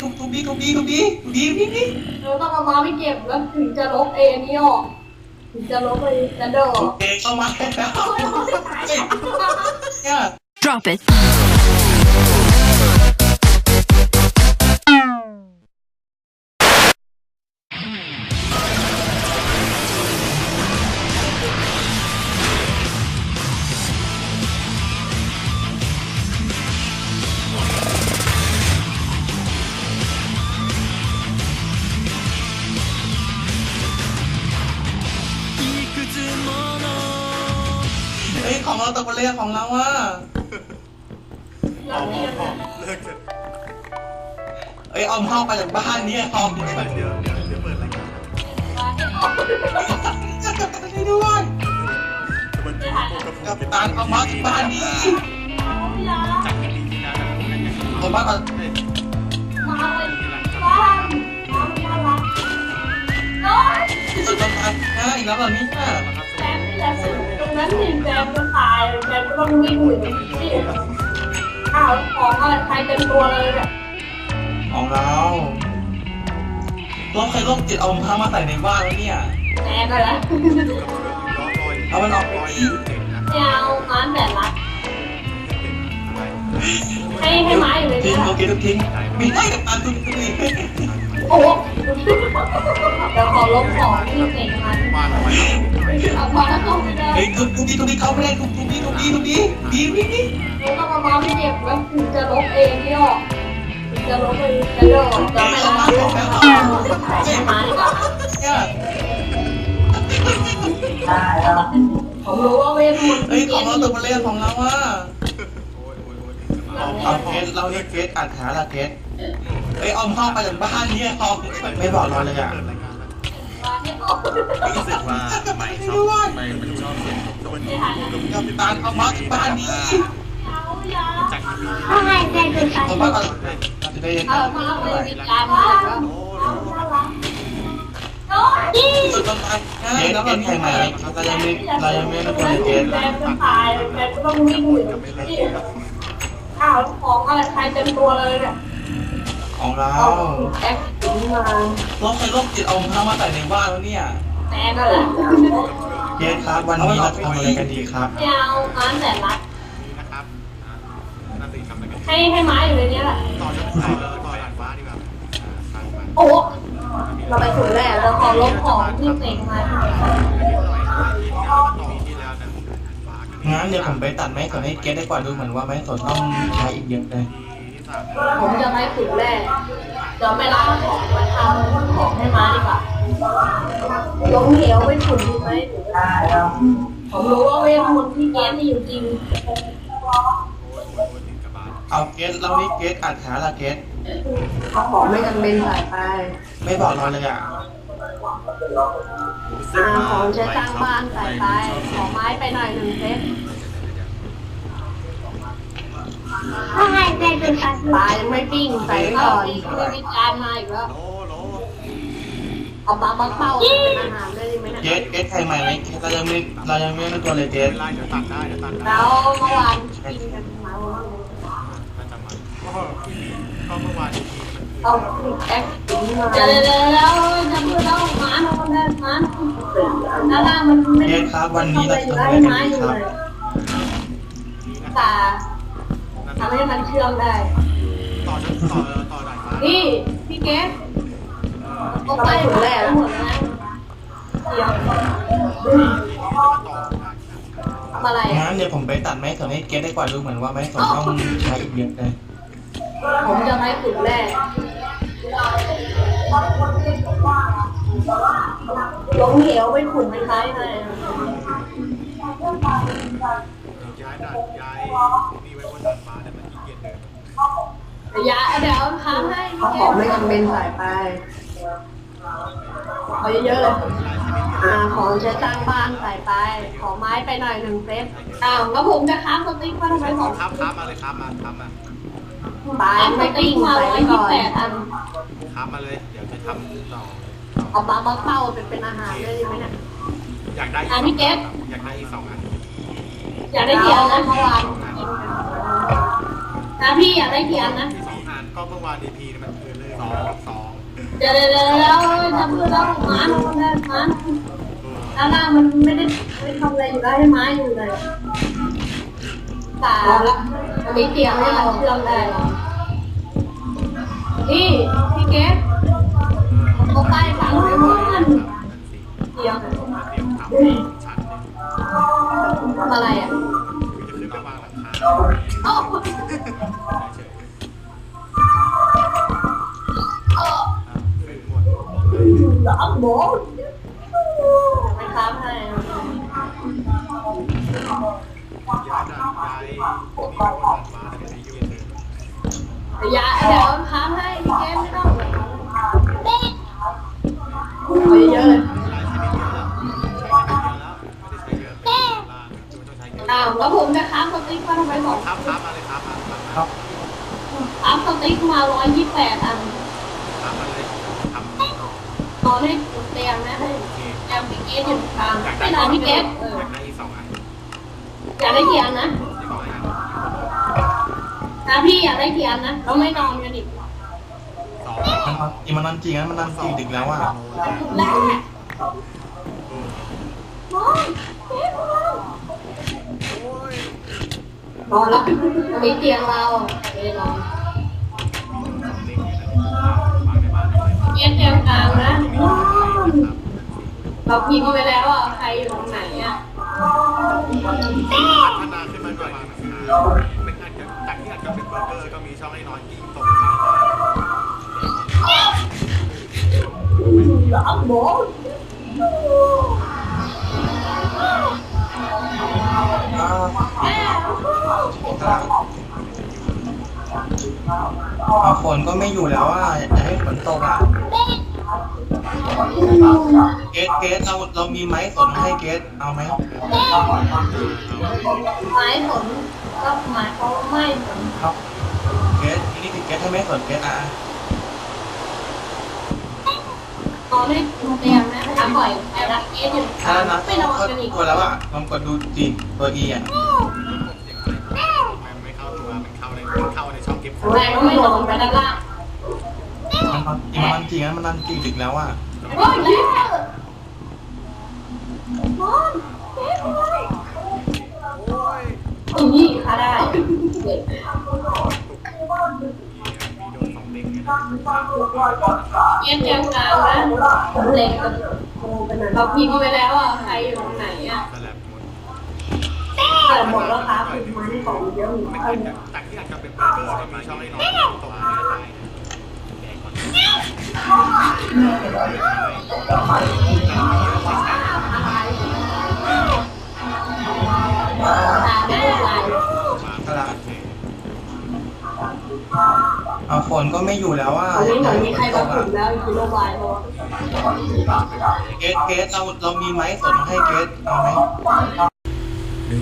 ทุบทุบดีทุบดีทุบดีทุบดีทุบดีเราต้องเอามาไม่เก็บแล้วถึงจะลบเอนี้ออกถึงจะลบไปกระเดโอเคเข้ามาแล้ว Drop it. ฮ้ยของเราตกไปเลยอะของเราอะแล้วนี่ยังไงเลิกเถอะเอ้ยเอาเข้าไปจากบ้านเนี่ยเอาไปเดี๋ยวเดี๋ยวเดี๋ยวเปิดรายการให้ด้วยแต่มันเป็นพวกกระกัปุบกตาเอามาที่บ้านนี้จากที่ดีที่นั่นนะผมยังยังเอาบ้านก่อนเฮ้ยมาเลยบ้านมาบ้านรักโอ้ยสุดต้นทางนะอีกแล้วเหรอเนี่ย แซมนี่แหละสิตรงนั้นถึงแซมก็ตายแซมก็ต้องวิ่งหนีนี่อ้าวของอะไรใครเต็มตัวเลยเนี่ยของเราเราเคยโรคจิตเอาผ้ามาใส่ในบ้านแล้วเนี่ยแซมไปแล้วรอคอยเอามันออกไปดิเก่งนะไม่เอาม้าแต่รักให้ให้ไม้อยู่เลยทิ้งนะโอเคทุกทิ้งมีให้กับตาทุกทีโอ้โห เดี๋ยวขอลบของที่เก่งมันบ้านทำไมเอาแล้วเข้าไปเลยเฮ้ยทุบทุบดีทุบดีเขาไม่ได้ทุบทุบดีทุบดีทุบดีดีดีดีเราต้องเอามาไม่เก็บแล้วถึงจะลบเองนี่ออกจะลบไปกระโดดจะไม่ละใช่ไหมเนี่ยผมรู้ว่าเวทมนต์เฮ้ยของเราตกไปเลยของเราอะเอาเกสเราเรียกเกสอ่านหาละเกส เอ้ยอาเข้าไปจากบ้านเนี่ยเอาไม่บอกเราเลยอะรู้สึกว่าใหม่ชอบใหม่มันชอบเสียงแต่มันเป็นพวกกระปุกกับตาเอามาที่บ้านนี้เอาอย่าจากที่ดีถ้าให้ใจเกินไปผมว่าจะได้เออมาเลยมีการมาแล้วโอ้ยโอ้ยสุดต้นทางเกสเกสใครมาเรายังไม่เรายังไม่รู้ตัวเลยเกสแซมจะตแซมก็ต้องวิ่งหนีอ้าวของอะไรใครเต็มตัวเลยเนี่ย ของเราเอาแอคถึงมาเราเคยโรคจิตเอาผ้ามาใส่ในบ้านแล้วเนี่ยแซมก็แหละเกสครับวันนี้เราทำอะไรกันดีครับไม่เอาม้าแต่รักนี่นะครับน่าตีทำอะไรกันให้ให้ไม้อยู่ในนี้แหละต่อจากต่อต่อหลังฟ้าดีกว่าทางมันโอ้เราไปถึงแล้วเราขอลบของที่เต็งมาปีที่แล้วนะฟ้ากันงั้นเดี๋ยวผมไปตัดไม้สนให้เกสได้กว่าดูเหมือนว่าไม้สนต้องใช้อีกเยอะเลยที่สาม ผมจะไปฝึกแร่เดี๋ยวไปล้างของมาทำของให้ม้าดีกว่าลงเหวไปขุนดีไหมผมรู้ว่าเวทมนต์ที่แกสมีอยู่จริงเอาเกสเรานี่เกสอ่านหาละเกสเอาของไม่จำเป็นใส่ไป ไม่บอกเราเลยอะของใช้สร้างบ้านใส่ไป ขอไม้ไปหน่อยหนึ่งเซต ถ้าให้ใจเป็นปันปลายังไม่ปิ้งใส่ไว้ก่อนมีวิจารณ์มาอีกแล้วโลโลเอาปลาบักเป้าเป็นอาหารได้ไหมเกเนี่ยสเกสใครใหม่ไหมเกสเรายังไม่เรายังไม่รู้ตัวเลยเกสเวลาเดี๋ยวตัดได้เดี๋ยวตัดได้แล้วเมื่อวานกินกันมาว่ามันจะมันก็ก็เมื่อวานทีมันเอาแอคเดี๋ยวเดี๋ยวแล้วจะพูดแล้วหมามันได้หมาแล้วล่างมันไม่เกได้สครับวันนี้เราจะทำอะไรให้กันไม้ดีอยู่ครับเลยตา ทำให้มันเชื่องได้ ต่อจากต่อต่อดาดฟ้านี่พี่เกสเอาไปหมดแล้วหมดแล้วเดี๋ยวทำอะไรงั้นเดี๋ยวผมไปตัดไม้สนให้เกสได้กว่าดูเหมือนว่าไม้สนต้องใช้อีกเยอะเลยผมจะไปฝึกแร่ลงเหวไปขุนไปคล้ายเลยย้ายดาดย้ายนี่ไว้บนดาดฟ้าแต่มันขี้เกียจเดิน อย่าเดี๋ยวค้างให้เอาของไม่จำเป็นใส่ไปเอาเยอะๆเลยอ่าของใช้สร้างบ้านใส่ไป ขอไม้ไปหน่อยหนึ่งเซตอ้าวแล้วผมจะค้างสติ๊กมาทำไมสองครับครับมาเลยครับมาครับมาปลายไม่ปิ้งมาใส่ร้อไว้ยยี่ก่อแปดอันครับมาเลย เดี๋ยวจะทำต่อเอาปลาบักเป้าเป็นเป็นอาหารได้ไหมเนี่ยอยากได้อะพี่เกสอยากได้อีกสองอันอยากได้เกียร์นะเมื่อวานนะพี่อยากได้เกียร์นะที่สองอัน ก็เมื่อวานดีพีมันเกินเลยสองสองเดี๋ยวเดี๋ยวเดี๋ยวแล้วทำเพื่อเราหมามันได้หมาด้านล่างมันไม่ได้ไม่ทำอะไรอยู่ได้ให้ไม้อยู่เลยสามละมีเตียงให้เราเชื่อมได้นี่พี่เกฟเอาไปฝังไว้หมดเตียงเตรียมทำชั้นเนี่ยทำอะไรอะคือจะขึ้นมาวางหลังคาโอ้ หลังโบไม่ครับให้ย้ายด่านย้ายมีไว้บนดาดฟ้าแต่ไม่ได้เกียร์เดินอย่าเดี๋ยวค้างให้พี่เกไม่ต้องเอาเยอะเยลายใช้ไม่เยอะเลยอะเป็นลานคือมันต้องใช้เยอะอ้าวแล้วผมจะค้างสติ๊กมาทำไมสองครับครับมาเลยครับมาครับครับค้างสติ๊กมาร้อยยี่สิบแปดอัน ครับมาเลยทำ น อนให้เตียงนะให้โอเคเตียงพี่เกฟอยู่กลางอยากไม่ได้นอนพี่เกฟเอออยากได้อีกสองอันอยากได้กี่อันนะอีกสองอันนะพี่อยากได้กี่อันนะเราไม่นอนกันอีกสองมันนอนอีมันนอนจริงนะมันนอนจริงดึกแล้วอะแรกนอนเกฟนอนโอ้ยนอนแล้วมีเตียงเราไม่ได้นอน เลยเตียงเตียงกลางนะเราพิมพ์ไปแล้วอะใครอยู่ตรงไหนอะพัฒนาขึ้นมาหน่อยเป็นอาจจะจากที่อาจจะเป็นเบอร์เกอร์ก็มีช่องให้นอนกิ้งตรงนี้หลังโบ เอาฝนก็ไม่อยู่แล้วอะอยากให้ฝนตกอะเกสเกสเราเรามีไม้สนให้เกสเอาไหมไม้ผลก็หมายเขามไม่ผลครับเกสนี่คือเกสให้ไม้สนเกสอะนอนให้เตียงนะถ้าปล่อยไอ้รักเกสอยู่ถ้านับไม่นอนก็กันอีกตัวแล้วอะลองกดดูจีตัวอีอะ แต่ก็ไม่นอนไปด้านล่างมันนอนอีมันนอนจริงนะมันนอนจริงดึกแล้วอะโอ้ยยิ้มนอนเกสนอนโอ้ยอีนี่ค่ะได้เด็กมีโดนสองเด็กเนี่ยนะเกสเตียงกลางนะเล็กกับเราพิมพ์ไปแล้วอะใครอยู่ตรงไหนอะสลับหมด แต่หมดแล้วครับพิมพ์มาให้ของเยอะอยู่ไม่เอาอาจจะจากที่อาจจะเป็นเบอร์เกอร์ก็มีช่องให้นอนกิ้งตรงนี้ได้แดงก่อนตาไม่เป็นเอาฝนก็ไม่อยู่แล้วอะตอนนี้เหมือนมีใครฝนตมาถึงแล้วกิโลบายเพราะเกสเกสเราเรามีไม้สนให้เกสเอาไหม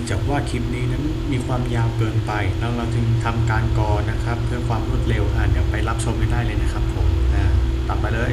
จากว่าคลิปนี้นั้นมีความยาวเกินไป แล้วเราจึงทำการกอนะครับ เพื่อความรวดเร็วอะเดี๋ยวไปรับชมกันได้เลยนะครับผมอ่าตัดไปเลย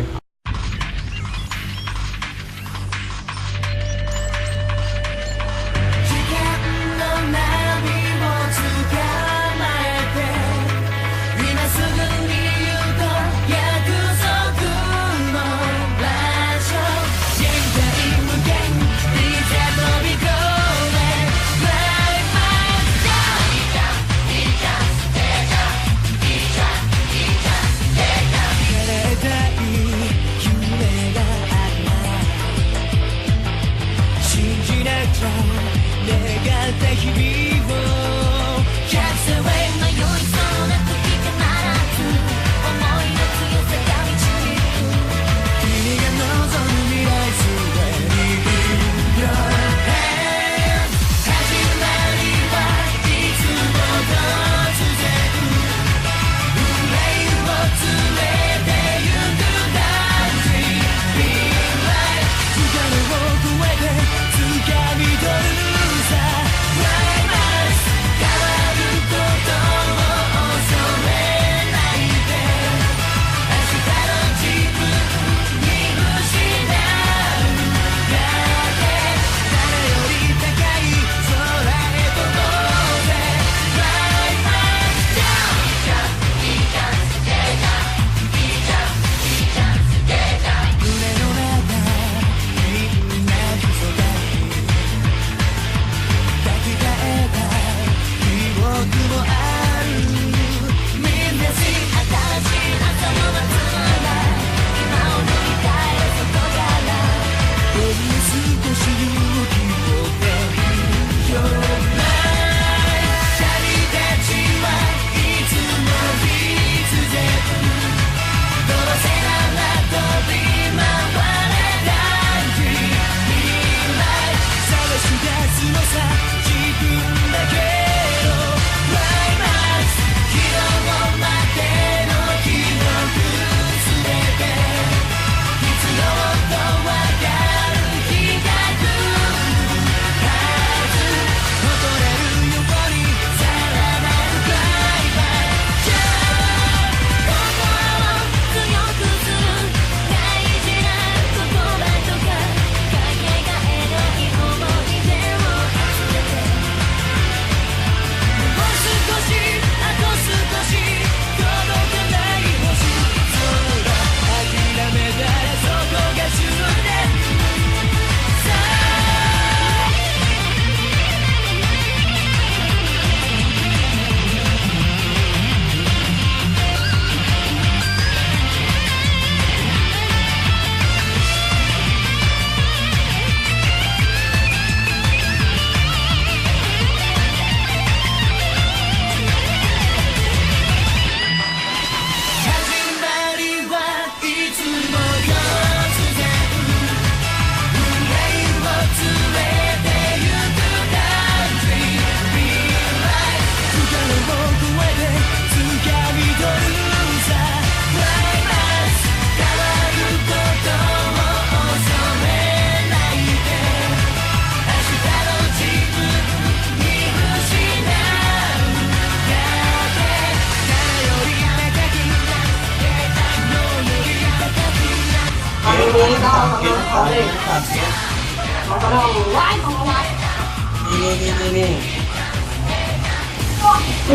ฉั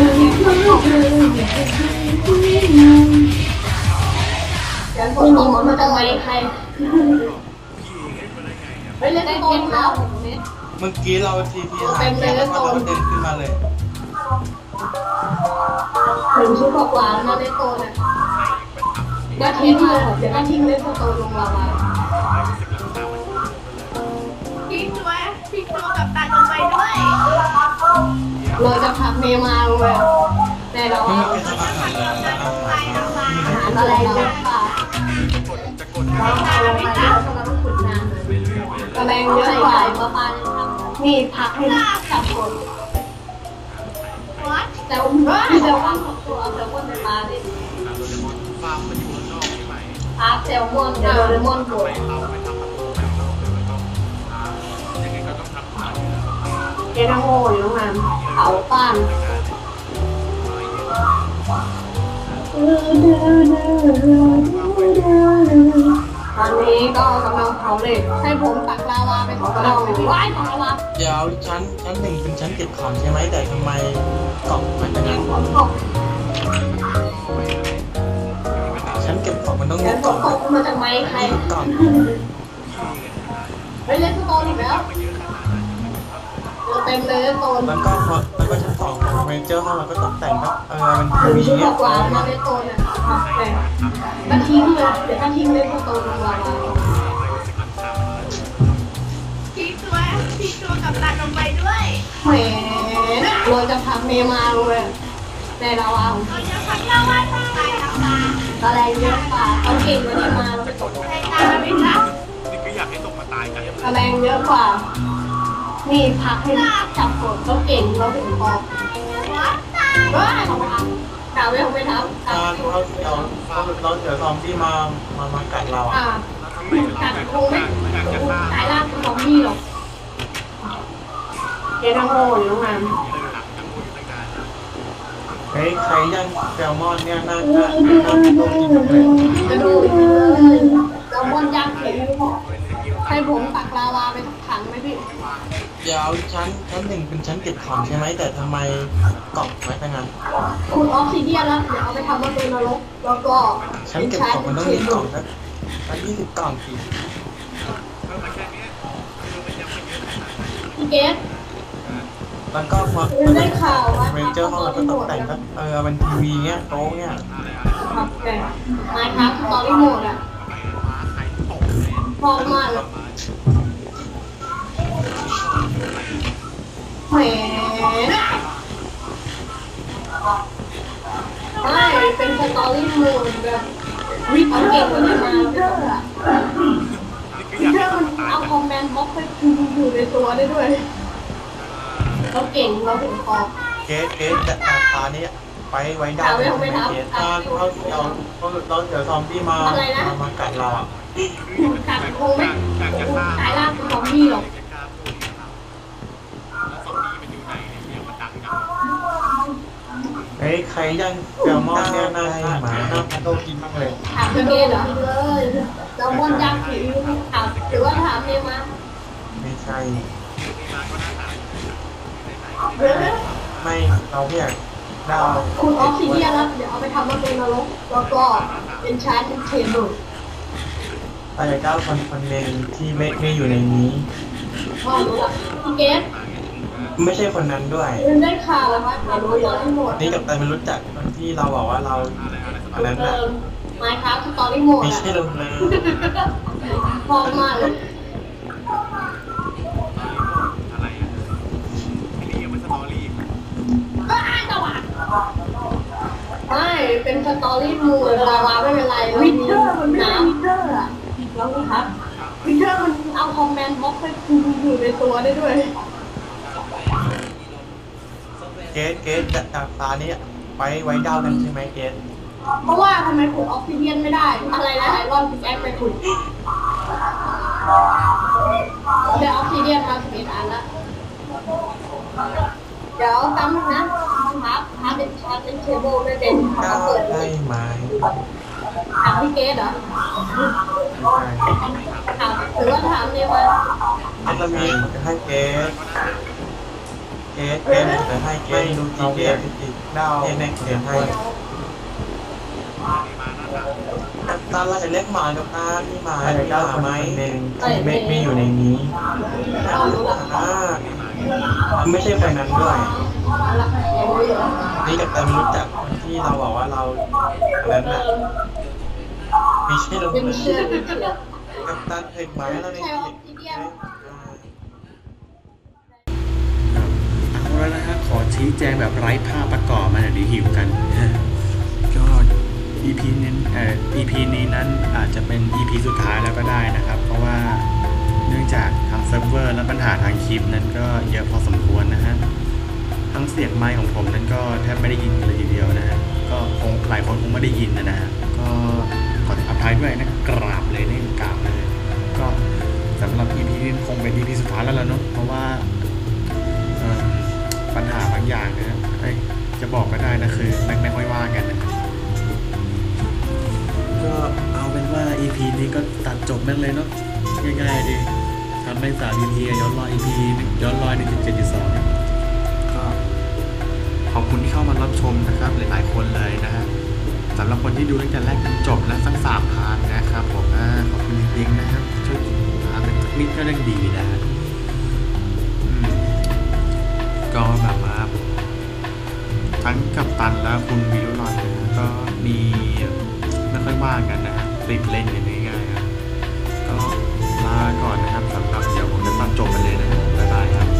นคนนี้มันจะไมใครเฮ้ยเล่นได้เกมแล้วเมื่อกี้เราทีพีหายแค่แล้วก็เราเดินขึ้นมาเลยถึงชุดกว่าแล้วนะเล่นโตนะก็ทิ้งเลยเดี๋ยวก็ทิ้งเล่นโตลงลาวาพี่ช่วยพี่ตัวกับตาลงไปด้วย เราจะพักเมมาลงไปแต่เราเอารทำอาหาอาหารอาหารอะไรเยอะป่ะเราเอาลงไปแล้วกำลังขุดน้ำกระแรงเยอะกว่าปลาปลานี่พักให้จับคนแต่ว่าเซลมอนของตัวเอาเซลมอนไปปลาดิปลาเซลมอนเดี๋ยวโดเรมอนโก ลังเผาเหล็กให้ผมตักลาวาไปของกระดองว้ายของลาวาเดี๋ยวชั้นชั้นหนึ่งเป็นชั้นเก็บของใช่ไหมแต่ทำไมกล่องมันเป็นอย่างนั้นของตกชั้นเก็บของมันต้องมีแล้วกตล่องกตกมาจากไม้ใครกล่องเฮ้ยเล่นสโเต็มเลยโตนแล้วก็พอแล้วก็ชั้นสองเฟอร์นิเจอร์ห้องเราก็ตกแต่งแบบเออมันถึงมีชุดเงี้ยกว่าแล้วเล่นโตนเนี่ยแต่ก็ทิ้งเลยเดี๋ยวก็ทิ้งเล่นสโตนลงลาวาพี่ช่วพีตัวกับตาลงไปด้วยแหมเราจะพักเมมาเลยในลาวาของเราจะพักเล่าว่าตายแล้วนะอะไรเยอะกว่าเขาเก่งกว่านี้มาเราไปตกใครตายไหมคะแรงเยอะกว่า นี่พักให้จับกดเขาเก่งเราถึงพอว้าของทำกล่าวไว้ของไม่ทำตอนเราเดี๋ยวเราเดี๋ยวซอมที่มามามากัดเราอะอ่ากัดคงไม่ตายล่างของพี่หรอกเกทังโง่อยู่ตั้งนานเฮ้ยใครย่างแซลมอนเนี่ยน่าน่าน่าต้องกินเลยกระดูกเราบนย่างเข็มให้ผมตักลาวาไปสักถังไหมพี่ เดี๋ยวชั้นชั้นหนึ่งเป็นชั้นเก็บของใช่ไหมแต่ทำไมกล่องไว้ตั้งนั้นคุณออกซิเดียนแล้วเดี๋ยวเอาไปทำประตูนรกแล้วก็ชั้นเก็บของมันต้องมีกล่องสักสักยี่สิบกล่องสิพี่เกสแล้วก็พอได้ข่าวว่าเฟอร์นิเจอร์ห้องเราก็ตกแต่งแบบเออเป็นทีวีเงี้ยโต๊ะเงี้ยครับแต่มาครับตอนรีโมทอะพอมากเลย แหมไม่เป็นสตอรี่มูดแบบวิเอาเก่งกว่านี้มาเพื่ออะเพื่อมันเอาคอมเมนต์บล็อกไปอยู่ในตัวได้ด้วยเราเก่งเราถึงพอเกสเกสจะอาคานี้ไปไว้ไดาวน์ใช่ไหมเกสถ้าเราเราเราเดี๋ยวซอมบี้มามามากัดเราอะกัดคงไม่ตายล่างของพี่หรอก ใครย่างแซลมอนเนี่ยน่าน่าหมาน่าต้องกินมากเลยถามพี่เกเหรอเลยเราบนยางผิวถามหรือว่าถามเมมาไม่ใช่หรือไม่เราไม่อยากดาวคุณออกซิเดียนแล้วเดี๋ยวเอาไปทำประตูนรกแล้วก็เป็นชาร์จเป็นเทเบิลเราอยากได้คนคนหนึ่งที่ไม่ไม่อยู่ในนี้พ่อรู้ละพี่เกส ไม่ใช่คนนั้นด้วย ได้ข่าวว่าทำรู้ตอนที่หมดนี่กับตันมันรู้จักคนที่เราบอกว่าเราอันนั้นเอน่ะอมาครับสตอรี่โหมดไม่อะใช่เราเลยพอมากเลยไม่เป็นสตอรี่มูดลาวาไม่เป็นไรวิเทอร์มันไม่วิเทอร์อะแล้วนี่ครับวิเทอร์มันเอาคอมเมนต์บล็อกไปอยู่ในตัวได้ด้วย เกสเกสจะจากฟ้านี้ไปไว้ดาวกันใช่ไหมเกสเพราะว่าทำไมขุดออกซิเดียนไม่ได้ อะไรนะไอรอนพิกแอคไปขุดเดี๋ยวออกซิเดียนมาสิบเอ็ดอันละเดี๋ยวจำนึงนะครับฮาร์ดเป็นชาร์จเป็นเทเบิลด้วยเด่นก้าเขาเปิดได้ไหมถามพี่เกดเหรอถามหรือว่าถามเลยว่าอันละมีจะให้เกส เกสเกสจะให้เกสดูจีเกสจีดาวเกสในเกสให้ตาเราจะเล็กหมากับตามีหมามีหมาไหมไม่ไม่อยู่ในนี้อ่าไม่ใช่คนนั้นด้วยนี่กับตารู้จักที่เราบอกว่าเราอันนั้นน่ะไม่ใช่เราเป็นเชื่อเป็นเชื่อกับตันเห็นไหมเราในคลิป เอาแล้วนะฮะ ขอชี้แจงแบบไร้ภาพประกอบมาหน่อยดีหิวกัน ก็ EP นี้เอ่อ EP นี้นั้นอาจจะเป็น EP สุดท้ายแล้วก็ได้นะครับ เพราะว่าเนื่องจากทางเซิร์ฟเวอร์และปัญหาทางคลิปนั้นก็เยอะพอสมควรนะฮะ ทั้งเสียงไมค์ของผมนั้นก็แทบไม่ได้ยินเลยทีเดียวนะฮะ ก็คงหลายคนคงไม่ได้ยินนะนะฮะ ก็ขออภัยด้วยนะกราบเลยนี่กราบเลย ก็สำหรับ EP นี้คงเป็น EP สุดท้ายแล้วล่ะเนาะ เพราะว่า ปัญหาบางอย่างเนะเอ้ยจะบอกก็ได้นะคือไม่ไม่ค่อยว่ากันนะก็เอาเป็นว่า EP นี้ก็ตัดจบแม่งเลยเนาะง่ายๆดีทำไม่สาม EP อะย้อนรอย EP ย้อนรอย1.7.2เนี่ยก็ขอบคุณที่เข้ามารับชมนะครับหลายๆคนเลยนะฮะสำหรับคนที่ดูตั้งแต่แรกจนจบและทั้งสามพาร์ทนะครับผมอ่าขอบคุณจริงๆนะครับช่วยพาเป็นสักนิดก็ยังดีนะฮะ ก็แบบว่าทั้งกับตันและคุณวิรุฬนะฮะก็มีไม่ค่อยว่างกันนะฮะติดเล่นกันง่ายๆครับก็ลาก่อนนะครับสำหรับเดี๋ยวผมจะตัดจบไปเลยนะครับบ๊ายบายครับ